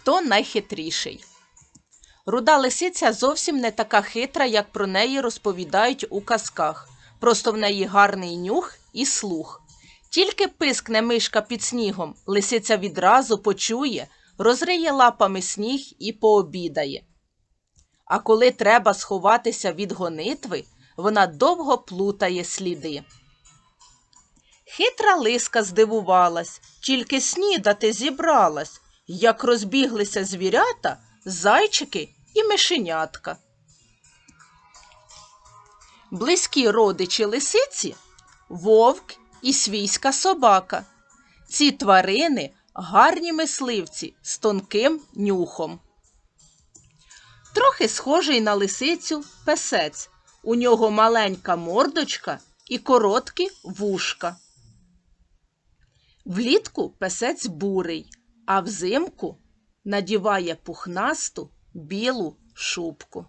Хто найхитріший? Руда лисиця зовсім не така хитра, як про неї розповідають у казках. Просто в неї гарний нюх і слух. Тільки пискне мишка під снігом, лисиця відразу почує, розриє лапами сніг і пообідає. А коли треба сховатися від гонитви, вона довго плутає сліди. Хитра лиска здивувалась, тільки снідати зібралась, як розбіглися звірята, зайчики і мишенятка. Близькі родичі лисиці вовк і свійська собака. Ці тварини гарні мисливці з тонким нюхом. Трохи схожий на лисицю песець. У нього маленька мордочка і короткі вушка. Влітку песець бурий, а взимку надіває пухнасту білу шубку.